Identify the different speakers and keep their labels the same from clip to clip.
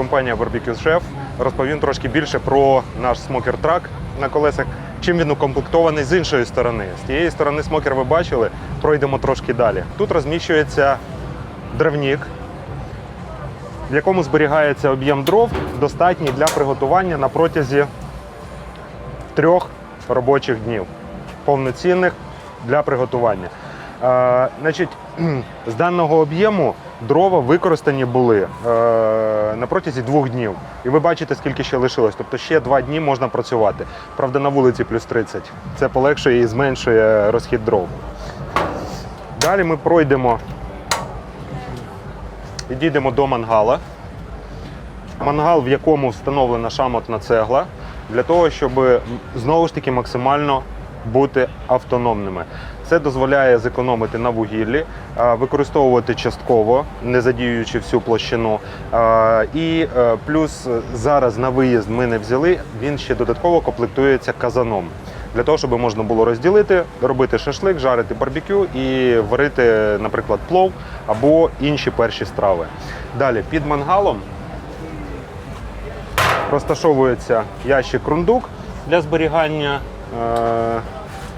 Speaker 1: компанія Barbecue Chef. Розповім трошки більше про наш смокер трак на колесах. Чим він укомплектований з іншої сторони. З тієї сторони смокер ви бачили, пройдемо трошки далі. Тут розміщується дровник, в якому зберігається об'єм дров, достатній для приготування на протязі трьох робочих днів, повноцінних для приготування. Е, значить, з даного об'єму дрова використані були е, на протязі двох днів. І ви бачите, скільки ще лишилось. Тобто ще два дні можна працювати. Правда, на вулиці плюс 30. Це полегшує і зменшує розхід дров. Далі ми пройдемо і дійдемо до мангала. Мангал, в якому встановлена шамотна цегла, для того, щоб знову ж таки максимально бути автономними. Це дозволяє зекономити на вугіллі, використовувати частково, не задіюючи всю площину. І е, плюс е, зараз на виїзд ми не взяли, він ще додатково комплектується казаном. Для того, щоб можна було розділити, робити шашлик, жарити барбекю і варити, наприклад, плов або інші перші страви. Далі під мангалом розташовується ящик рундук для зберігання е,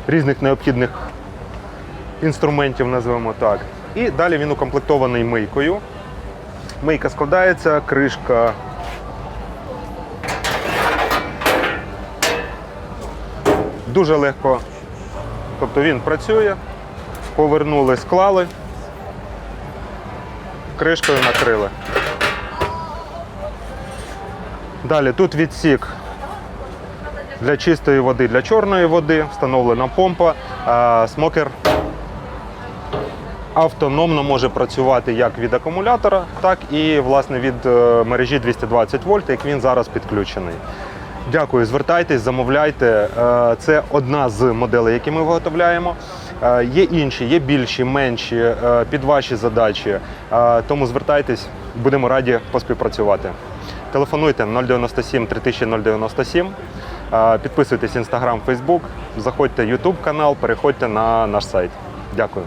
Speaker 1: різних необхідних інструментів, називаємо так. І далі він укомплектований мийкою. Мийка складається, кришка. Дуже легко. Тобто він працює, повернули, склали, кришкою накрили. Далі тут відсік для чистої води, для чорної води, встановлена помпа. Смокер автономно може працювати як від акумулятора, так і власне від е, мережі 220 вольт, як він зараз підключений. Дякую, звертайтесь, замовляйте. Е, Це одна з моделей, які ми виготовляємо. Е, Є інші, є більші, менші під ваші задачі. Тому звертайтесь, будемо раді поспівпрацювати. Телефонуйте 097 3000 097. Е, Підписуйтесь Instagram, Facebook, заходьте YouTube канал, переходьте на наш сайт. Дякую.